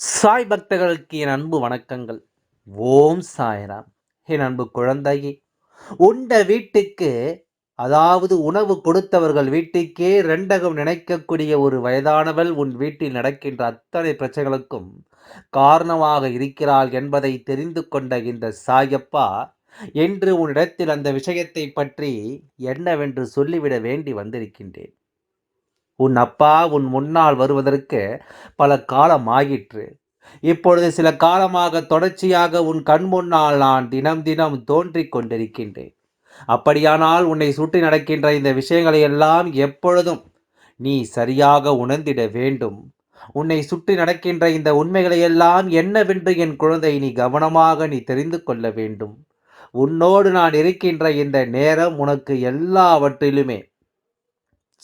சாய் பக்தர்களுக்கு என் அன்பு வணக்கங்கள். ஓம் சாய்ராம். என் அன்பு குழந்தையே உண்ட வீட்டுக்கு அதாவது உணவு கொடுத்தவர்கள் வீட்டுக்கே ரெண்டகம் நினைக்கக்கூடிய ஒரு வயதானவள் உன் வீட்டில் நடக்கின்ற அத்தனை பிரச்சனைகளுக்கும் காரணமாக இருக்கிறாள் என்பதை தெரிந்து கொண்ட இந்த சாயப்பா என்று உன்னிடத்தில் அந்த விஷயத்தை பற்றி என்னவென்று சொல்லிவிட வேண்டி வந்திருக்கின்றேன். உன் அப்பா உன் முன்னால் வருவதற்கு பல காலம் ஆகிற்று இப்பொழுது சில காலமாக தொடர்ச்சியாக உன் கண் முன்னால் நான் தினம் தினம் தோன்றிக் கொண்டிருக்கின்றேன். அப்படியானால் உன்னை சுற்றி நடக்கின்ற இந்த விஷயங்களை எல்லாம் எப்பொழுதும் நீ சரியாக உணர்ந்திட வேண்டும். உன்னை சுற்றி நடக்கின்ற இந்த உண்மைகளை எல்லாம் என்னவென்று என் குழந்தை நீ கவனமாக நீ தெரிந்து கொள்ள வேண்டும். உன்னோடு நான் இருக்கின்ற இந்த நேரம் உனக்கு எல்லாவற்றிலுமே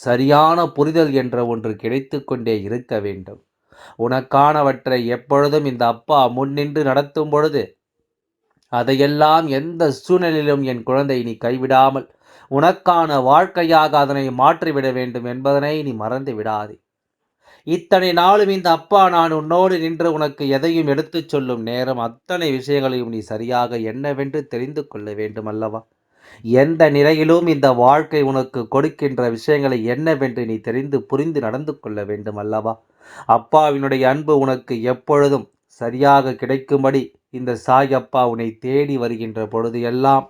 சரியான புரிதல் என்ற ஒன்று கிடைத்து கொண்டே இருக்க வேண்டும். உனக்கானவற்றை எப்பொழுதும் இந்த அப்பா முன்னின்று நடத்தும் பொழுது அதையெல்லாம் எந்த சூழ்நிலையிலும் என் குழந்தை நீ கைவிடாமல் உனக்கான வாழ்க்கையாக அதனை மாற்றிவிட வேண்டும் என்பதனை நீ மறந்து விடாதே. இத்தனை நாளும் இந்த அப்பா நான் உன்னோடு நின்று உனக்கு எதையும் எடுத்துச் சொல்லும் நேரம் அத்தனை விஷயங்களையும் நீ சரியாக என்னவென்று தெரிந்து கொள்ள வேண்டும் அல்லவா எந்த நிலையிலும் இந்த வாழ்க்கை உனக்கு கொடுக்கின்ற விஷயங்களை என்னவென்று நீ தெரிந்து புரிந்து நடந்து கொள்ள வேண்டும் அல்லவா? அப்பாவினுடைய அன்பு உனக்கு எப்பொழுதும் சரியாக கிடைக்கும்படி இந்த சாய் அப்பா உன்னை தேடி வருகின்ற பொழுது எல்லாம்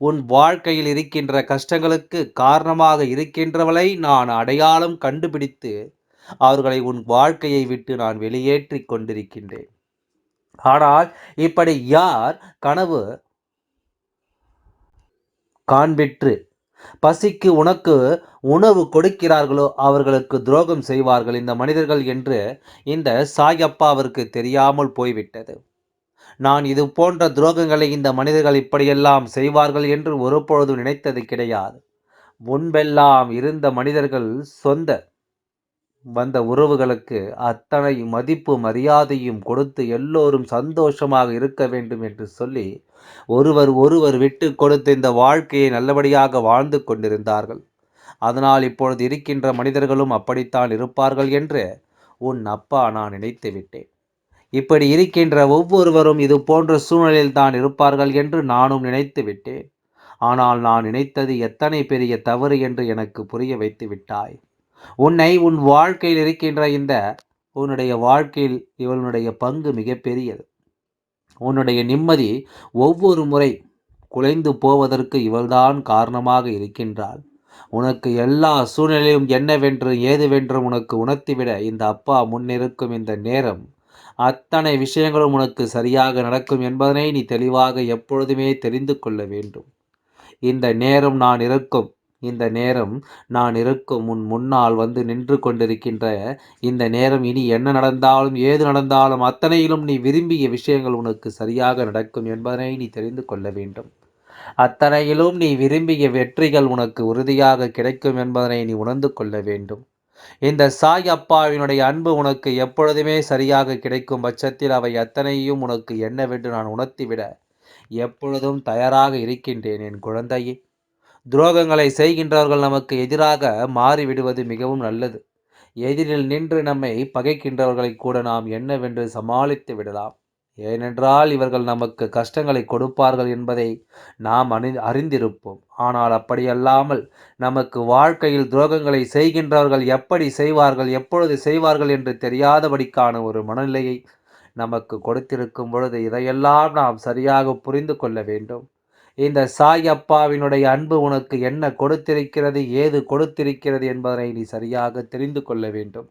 உன் வாழ்க்கையில் இருக்கின்ற கஷ்டங்களுக்கு காரணமாக இருக்கின்றவளை நான் அடையாளம் கண்டுபிடித்து அவர்களை உன் வாழ்க்கையை விட்டு நான் வெளியேற்றி கொண்டிருக்கின்றேன். ஆனால் இப்படி யார் கனவு காண்பிற்று. பசிக்கு உனக்கு உணவு கொடுக்கிறார்களோ அவர்களுக்கு துரோகம் செய்வார்கள் இந்த மனிதர்கள் என்று இந்த சாயப்பாவிற்கு தெரியாமல் போய்விட்டது. நான் இது போன்ற துரோகங்களை இந்த மனிதர்கள் இப்படியெல்லாம் செய்வார்கள் என்று ஒருபொழுதும் நினைத்தது கிடையாது. முன்பெல்லாம் இருந்த மனிதர்கள் சொந்த வந்த உறவுகளுக்கு அத்தனை மதிப்பு மரியாதையும் கொடுத்து எல்லோரும் சந்தோஷமாக இருக்க வேண்டும் என்று சொல்லி ஒருவர் ஒருவர் விட்டு கொடுத்து இந்த வாழ்க்கையை நல்லபடியாக வாழ்ந்து கொண்டிருந்தார்கள். அதனால் இப்பொழுது இருக்கின்ற மனிதர்களும் அப்படித்தான் இருப்பார்கள் என்று உன் அப்பா நான் நினைத்து விட்டேன். இப்படி இருக்கின்ற ஒவ்வொருவரும் இது போன்ற சூழ்நிலையில் தான் இருப்பார்கள் என்று நானும் நினைத்து விட்டேன். ஆனால் நான் நினைத்தது எத்தனை பெரிய தவறு என்று எனக்கு புரிய வைத்து விட்டாய். உன்னை உன் வாழ்க்கையில் இருக்கின்ற இந்த உன்னுடைய வாழ்க்கையில் இவனுடைய பங்கு மிகப்பெரியது. உன்னுடைய நிம்மதி ஒவ்வொரு முறை குலைந்து போவதற்கு இவள்தான் காரணமாக இருக்கின்றாள். உனக்கு எல்லா சூழ்நிலையும் என்னவென்று ஏதுவென்று உனக்கு உணர்த்திவிட இந்த அப்பா முன்னிருக்கும் இந்த நேரம் அத்தனை விஷயங்களும் உனக்கு சரியாக நடக்கும் என்பதனை நீ தெளிவாக எப்பொழுதுமே தெரிந்து கொள்ள வேண்டும். இந்த நேரம் நான் இருக்கும் இந்த நேரம் நான் இருக்கும் உன் முன்னால் வந்து நின்று கொண்டிருக்கின்ற இந்த நேரம் இனி என்ன நடந்தாலும் ஏது நடந்தாலும் அத்தனையிலும் நீ விரும்பிய விஷயங்கள் உனக்கு சரியாக நடக்கும் என்பதனை நீ தெரிந்து கொள்ள வேண்டும். அத்தனையிலும் நீ விரும்பிய வெற்றிகள் உனக்கு உறுதியாக கிடைக்கும் என்பதனை நீ உணர்ந்து கொள்ள வேண்டும். இந்த சாய் அப்பாவினுடைய அன்பு உனக்கு எப்பொழுதுமே சரியாக கிடைக்கும் பட்சத்தில் அவை அத்தனையும் உனக்கு என்னவென்று நான் உணர்த்திவிட எப்பொழுதும் தயாராக இருக்கின்றேன் என் குழந்தையே. துரோகங்களை செய்கின்றவர்கள் நமக்கு எதிராக மாறிவிடுவது மிகவும் நல்லது. எதிரில் நின்று நம்மை பகைக்கின்றவர்களை கூட நாம் என்னவென்று சமாளித்து விடலாம். ஏனென்றால் இவர்கள் நமக்கு கஷ்டங்களை கொடுப்பார்கள் என்பதை நாம் அணி அறிந்திருப்போம். ஆனால் அப்படியல்லாமல் நமக்கு வாழ்க்கையில் துரோகங்களை செய்கின்றவர்கள் எப்படி செய்வார்கள் எப்பொழுது செய்வார்கள் என்று தெரியாதபடிக்கான ஒரு மனநிலையை நமக்கு கொடுத்திருக்கும் பொழுது இதையெல்லாம் நாம் சரியாக புரிந்து கொள்ள வேண்டும். இந்த சாய் அப்பாவினுடைய அன்பு உனக்கு என்ன கொடுத்திருக்கிறது ஏது கொடுத்திருக்கிறது என்பதனை நீ சரியாக தெரிந்து கொள்ள வேண்டும்.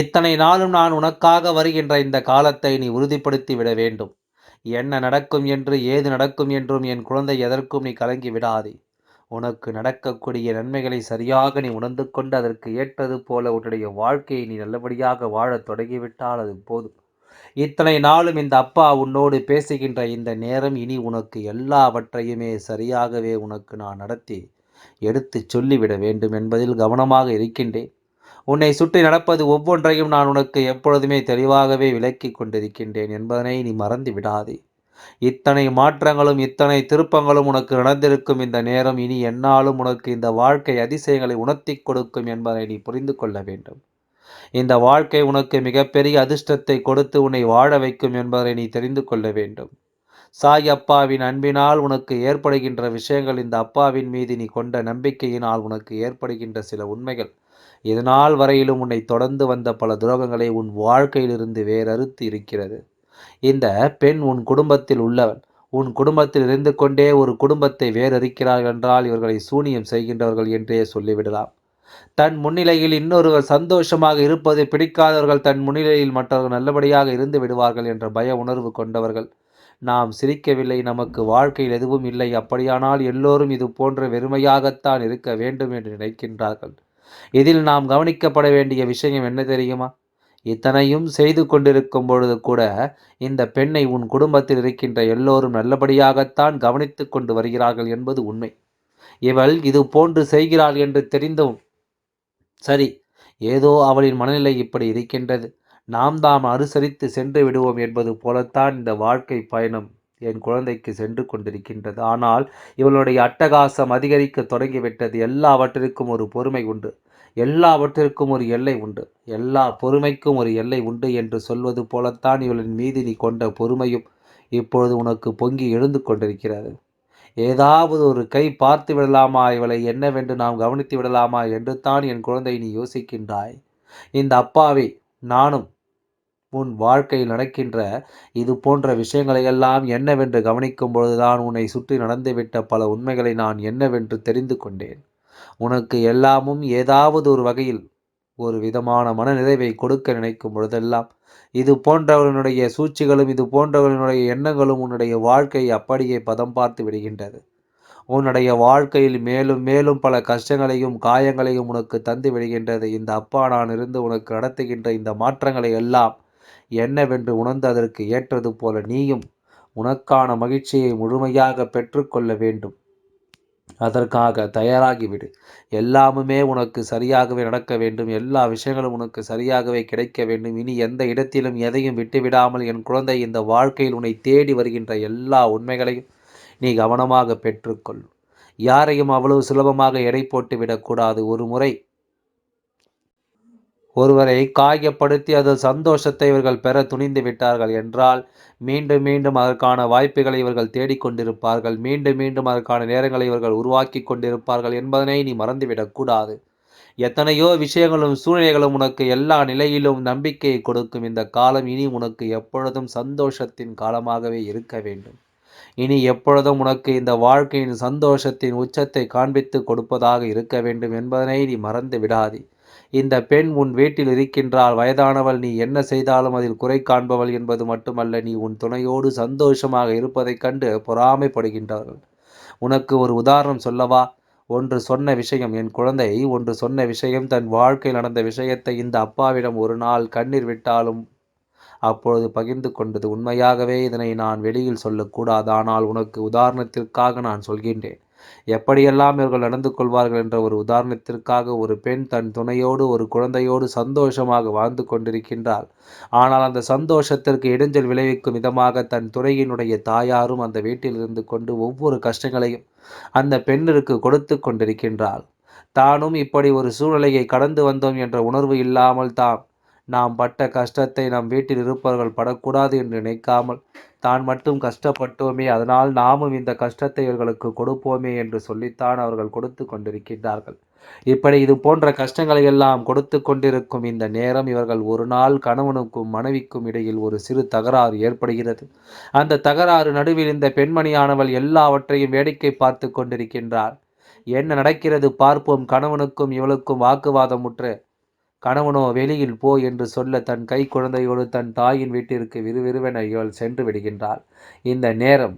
இத்தனை நாளும் நான் உனக்காக வருகின்ற இந்த காலத்தை நீ உறுதிப்படுத்தி விட வேண்டும். என்ன நடக்கும் என்று ஏது நடக்கும் என்றும் என் குழந்தை எதற்கும் நீ கலங்கி விடாதே. உனக்கு நடக்கக்கூடிய நன்மைகளை சரியாக நீ உணர்ந்து கொண்டு அதற்கு ஏற்றது போல உன்னுடைய வாழ்க்கையை நீ நல்லபடியாக வாழத் தொடங்கிவிட்டால் அது போதும். இத்தனை நாளும் இந்த அப்பா உன்னோடு பேசுகின்ற இந்த நேரம் இனி உனக்கு எல்லாவற்றையுமே சரியாகவே உனக்கு நான் நடத்தி எடுத்து சொல்லிவிட வேண்டும் என்பதில் கவனமாக இருக்கின்றேன். உன்னை சுற்றி நடப்பது ஒவ்வொன்றையும் நான் உனக்கு எப்பொழுதுமே தெளிவாகவே விளக்கி கொண்டிருக்கின்றேன் என்பதனை நீ மறந்து விடாதே. இத்தனை மாற்றங்களும் இத்தனை திருப்பங்களும் உனக்கு நடந்திருக்கும் இந்த நேரம் இனி என்னாலும் உனக்கு இந்த வாழ்க்கை அதிசயங்களை உணர்த்தி கொடுக்கும் என்பதை நீ புரிந்து கொள்ள வேண்டும். இந்த வாழ்க்கை உனக்கு மிகப்பெரிய அதிர்ஷ்டத்தை கொடுத்து உன்னை வாழ வைக்கும் என்பதை நீ தெரிந்து கொள்ள வேண்டும். சாய் அப்பாவின் அன்பினால் உனக்கு ஏற்படுகின்ற விஷயங்கள் இந்த அப்பாவின் மீது நீ கொண்ட நம்பிக்கையினால் உனக்கு ஏற்படுகின்ற சில உண்மைகள். இதனால் வரையிலும் உன்னை தொடர்ந்து வந்த பல துரோகங்களை உன் வாழ்க்கையிலிருந்து வேறறுத்து இருக்கிறது. இந்த பெண் உன் குடும்பத்தில் உள்ளவன். உன் குடும்பத்தில் இருந்து கொண்டே ஒரு குடும்பத்தை வேறறுக்கிறார்கள் என்றால் இவர்களை சூனியம் செய்கின்றவர்கள் என்றே சொல்லிவிடலாம். தன் முன்னிலையில் இன்னொருவர் சந்தோஷமாக இருப்பது பிடிக்காதவர்கள் தன் முன்னிலையில் மற்றவர்கள் நல்லபடியாக இருந்து விடுவார்கள் என்ற பய உணர்வு கொண்டவர்கள். நாம் சிரிக்கவில்லை நமக்கு வாழ்க்கையில் எதுவும் இல்லை. அப்படியானால் எல்லோரும் இது போன்ற வெறுமையாகத்தான் இருக்க வேண்டும் என்று நினைக்கின்றார்கள். இதில் நாம் கவனிக்கப்பட வேண்டிய விஷயம் என்ன தெரியுமா? இத்தனையும் செய்து கொண்டிருக்கும் பொழுது கூட இந்த பெண்ணை உன் குடும்பத்தில் இருக்கின்ற எல்லோரும் நல்லபடியாகத்தான் கவனித்து கொண்டு வருகிறார்கள் என்பது உண்மை. இவள் இது போன்று செய்கிறாள் என்று தெரிந்தும் சரி ஏதோ அவளின் மனநிலை இப்படி இருக்கின்றது. நாம் தாம் அனுசரித்து சென்று விடுவோம் என்பது போலத்தான் இந்த வாழ்க்கை பயணம் என் குழந்தைக்கு சென்று கொண்டிருக்கின்றது. ஆனால் இவளுடைய அட்டகாசம் அதிகரிக்க தொடங்கிவிட்டது. எல்லாவற்றிற்கும் ஒரு பொறுமை உண்டு. எல்லாவற்றிற்கும் ஒரு எல்லை உண்டு. எல்லா பொறுமைக்கும் ஒரு எல்லை உண்டு என்று சொல்வது போலத்தான் இவளின் மீது நீ கொண்ட பொறுமையும் இப்பொழுது உனக்கு பொங்கி எழுந்து கொண்டிருக்கிறது. ஏதாவது ஒரு கை பார்த்து விடலாமா? இவளை என்னவென்று நாம் கவனித்து விடலாமா? என்று தான் என் குழந்தை நீ யோசிக்கின்றாய். இந்த அப்பாவை நானும் உன் வாழ்க்கையில் நடக்கின்ற இது போன்ற விஷயங்களையெல்லாம் என்னவென்று கவனிக்கும் பொழுதுதான் உன்னை சுற்றி நடந்துவிட்ட பல உண்மைகளை நான் என்னவென்று தெரிந்து கொண்டேன். உனக்கு எல்லாமும் ஏதாவது ஒரு வகையில் ஒரு விதமான மன நிறைவை கொடுக்க நினைக்கும் பொழுதெல்லாம் இது போன்றவர்களுடைய சூழ்ச்சிகளும் இது போன்றவர்களுடைய எண்ணங்களும் உன்னுடைய வாழ்க்கையை அப்படியே பதம் பார்த்து விடுகின்றது. உன்னுடைய வாழ்க்கையில் மேலும் மேலும் பல கஷ்டங்களையும் காயங்களையும் உனக்கு தந்து விடுகின்றது. இந்த அப்பா நான் இருந்து உனக்கு நடத்துகின்ற இந்த மாற்றங்களை எல்லாம் என்னவென்று உணர்ந்து அதற்கு ஏற்றது போல நீயும் உனக்கான மகிழ்ச்சியை முழுமையாக பெற்றுக்கொள்ள வேண்டும். அதற்காக தயாராகிவிடு. எல்லாமுமே உனக்கு சரியாகவே நடக்க வேண்டும். எல்லா விஷயங்களும் உனக்கு சரியாகவே கிடைக்க வேண்டும். இனி எந்த இடத்திலும் எதையும் விட்டுவிடாமல் என் குழந்தை இந்த வாழ்க்கையில் உன்னை தேடி வருகின்ற எல்லா உண்மைகளையும் நீ கவனமாக பெற்றுக்கொள். யாரையும் அவ்வளவு சுலபமாக எடை போட்டு விடக்கூடாது ஒரு முறை ஒருவரை காயப்படுத்தி அதில் சந்தோஷத்தை இவர்கள் பெற துணிந்து விட்டார்கள் என்றால் மீண்டும் மீண்டும் அதற்கான வாய்ப்புகளை இவர்கள் தேடிக்கொண்டிருப்பார்கள் மீண்டும் மீண்டும் அதற்கான நேரங்களை இவர்கள் உருவாக்கி கொண்டிருப்பார்கள் என்பதனை நீ மறந்துவிடக்கூடாது எத்தனையோ விஷயங்களும் சூழ்நிலைகளும் உனக்கு எல்லா நிலையிலும் நம்பிக்கையை கொடுக்கும். இந்த காலம் இனி உனக்கு எப்பொழுதும் சந்தோஷத்தின் காலமாகவே இருக்க வேண்டும். இனி எப்பொழுதும் உனக்கு இந்த வாழ்க்கையின் சந்தோஷத்தின் உச்சத்தை காண்பித்து கொடுப்பதாக இருக்க வேண்டும் என்பதனை நீ மறந்து விடாதே இந்த பெண் உன் வீட்டில் இருக்கின்றால் வயதானவள் நீ என்ன செய்தாலும் அதில் குறை காண்பவள் என்பது மட்டுமல்ல நீ உன் துணையோடு சந்தோஷமாக இருப்பதைக் கண்டு பொறாமைப்படுகின்றார்கள். உனக்கு ஒரு உதாரணம் சொல்லவா? ஒன்று சொன்ன விஷயம் என் குழந்தை ஒன்று சொன்ன விஷயம் தன் வாழ்க்கையில் நடந்த விஷயத்தை இந்த அப்பாவிடம் ஒரு நாள் கண்ணீர் விட்டாலும் அப்பொழுது பகிர்ந்து கொண்டது உண்மையாகவே இதனை நான் வெளியில் சொல்லக்கூடாது. ஆனால் உனக்கு உதாரணத்திற்காக நான் சொல்கின்றேன். எப்படியெல்லாம் இவர்கள் நடந்து கொள்வார்கள் என்ற ஒரு உதாரணத்திற்காக ஒரு பெண் தன் துணையோடு ஒரு குழந்தையோடு சந்தோஷமாக வாழ்ந்து கொண்டிருக்கின்றாள். ஆனால் அந்த சந்தோஷத்திற்கு இடைஞ்சல் விளைவிக்கும் விதமாக தன் துறையினுடைய தாயாரும் அந்த வீட்டில் இருந்து கொண்டு ஒவ்வொரு கஷ்டங்களையும் அந்த பெண்ணிற்கு கொடுத்து கொண்டிருக்கின்றாள். தானும் இப்படி ஒரு சூழ்நிலையை கடந்து வந்தோம் என்ற உணர்வு இல்லாமல் தாம் நாம் பட்ட கஷ்டத்தை நம் வீட்டில் இருப்பவர்கள் படக்கூடாது என்று நினைக்காமல் தான் மட்டும் கஷ்டப்பட்டோமே அதனால் நாமும் இந்த கஷ்டத்தை இவர்களுக்கு கொடுப்போமே என்று சொல்லித்தான் அவர்கள் கொடுத்து கொண்டிருக்கின்றார்கள். இப்படி இது போன்ற கஷ்டங்களை எல்லாம் கொடுத்து கொண்டிருக்கும் இந்த நேரம் இவர்கள் ஒரு நாள் கணவனுக்கும் மனைவிக்கும் இடையில் ஒரு சிறு தகராறு ஏற்படுகிறது. அந்த தகராறு நடுவில் இந்த பெண்மணியானவள் எல்லாவற்றையும் வேடிக்கை பார்த்து கொண்டிருக்கின்றார் என்ன நடக்கிறது பார்ப்போம் கணவனுக்கும் இவளுக்கும் வாக்குவாதமுற்று கணவனோ வெளியில் போ என்று சொல்ல தன் கை குழந்தையோடு தன் தாயின் வீட்டிற்கு விறுவிறுவென இவள் சென்று விடுகின்றாள். இந்த நேரம்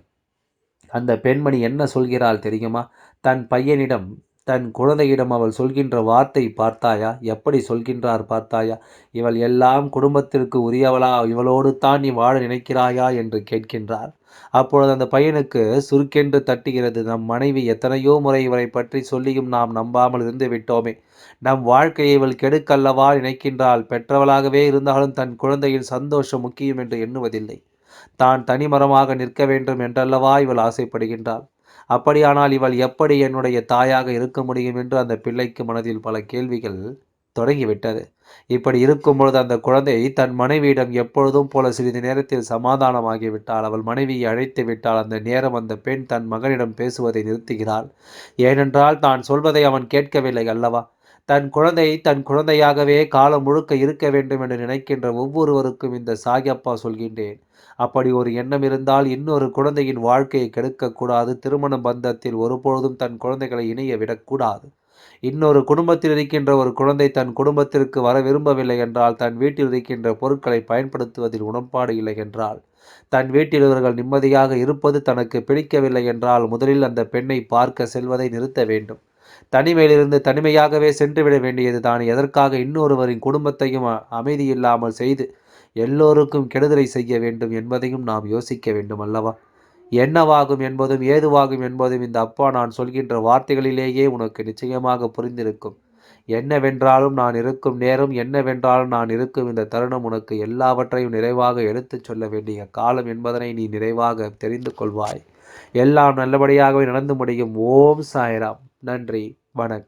அந்த பெண்மணி என்ன சொல்கிறாள் தெரியுமா? தன் பையனிடம் தன் குழந்தையிடம் அவள் சொல்கின்ற வார்த்தை பார்த்தாயா? எப்படி சொல்கின்றார் பார்த்தாயா? இவள் எல்லாம் குடும்பத்திற்கு உரியவளா? இவளோடு தான் நீ வாழ நினைக்கிறாயா? என்று கேட்கின்றார். அப்பொழுது அந்த பையனுக்கு சுருக்கென்று தட்டுகிறது நம் மனைவி எத்தனையோ முறை இவரை பற்றி சொல்லியும் நாம் நம்பாமல் இருந்து விட்டோமே. நம் வாழ்க்கையை இவள் கெடுக்கல்லவா நினைக்கின்றாள்? பெற்றவளாகவே இருந்தாலும் தன் குழந்தையின் சந்தோஷம் முக்கியம் என்று எண்ணுவதில்லை. தான் தனிமரமாக நிற்க வேண்டும் என்றல்லவா? இவள் ஆசைப்படுகின்றாள். அப்படியானால் இவள் எப்படி என்னுடைய தாயாக இருக்க முடியும் என்று அந்த பிள்ளைக்கு மனதில் பல கேள்விகள் தொடங்கிவிட்டது. இப்படி இருக்கும் பொழுது அந்த குழந்தை தன் மனைவியிடம் எப்பொழுதும் போல சிறிது நேரத்தில் சமாதானமாகிவிட்டால் அவள் மனைவியை அழைத்து விட்டால் அந்த நேரம் அந்த பெண் தன் மகனிடம் பேசுவதை நிறுத்துகிறாள். ஏனென்றால் தான் சொல்வதை அவன் கேட்கவில்லை அல்லவா? தன் குழந்தை தன் குழந்தையாகவே காலம் முழுக்க இருக்க வேண்டும் என்று நினைக்கின்ற ஒவ்வொருவருக்கும் இந்த சாகியப்பா சொல்கின்றேன். அப்படி ஒரு எண்ணம் இருந்தால் இன்னொரு குழந்தையின் வாழ்க்கையை கெடுக்கக்கூடாது. திருமண பந்தத்தில் ஒருபொழுதும் தன் குழந்தைகளை இணைய விடக்கூடாது. இன்னொரு குடும்பத்தில் இருக்கின்ற ஒரு குழந்தை தன் குடும்பத்திற்கு வர விரும்பவில்லை என்றால் தன் வீட்டில் இருக்கின்ற பொருட்களை பயன்படுத்துவதில் உடன்பாடு இல்லை என்றால் தன் வீட்டில் இவர்கள் நிம்மதியாக இருப்பது தனக்கு பிடிக்கவில்லை என்றால் முதலில் அந்த பெண்ணை பார்க்க செல்வதை நிறுத்த வேண்டும். தனிமையிலிருந்து தனிமையாகவே சென்றுவிட வேண்டியது தான். எதற்காக இன்னொருவரின் குடும்பத்தையும் அமைதியில்லாமல் செய்து எல்லோருக்கும் கெடுதலை செய்ய வேண்டும் என்பதையும் நாம் யோசிக்க வேண்டும் அல்லவா? என்னவாகும் என்பதும் ஏதுவாகும் என்பதும் இந்த அப்பா நான் சொல்கின்ற வார்த்தைகளிலேயே உனக்கு நிச்சயமாக புரிந்திருக்கும். என்னவென்றாலும் நான் இருக்கும் நேரம் என்னவென்றாலும் நான் இருக்கும் இந்த தருணம் உனக்கு எல்லாவற்றையும் நிறைவாக எடுத்துச் சொல்ல வேண்டிய காலம் என்பதனை நீ நிறைவாக தெரிந்து கொள்வாய். எல்லாம் நல்லபடியாகவே நடந்து முடியும். ஓம் சாய்ராம். நன்றி வணக்கம்.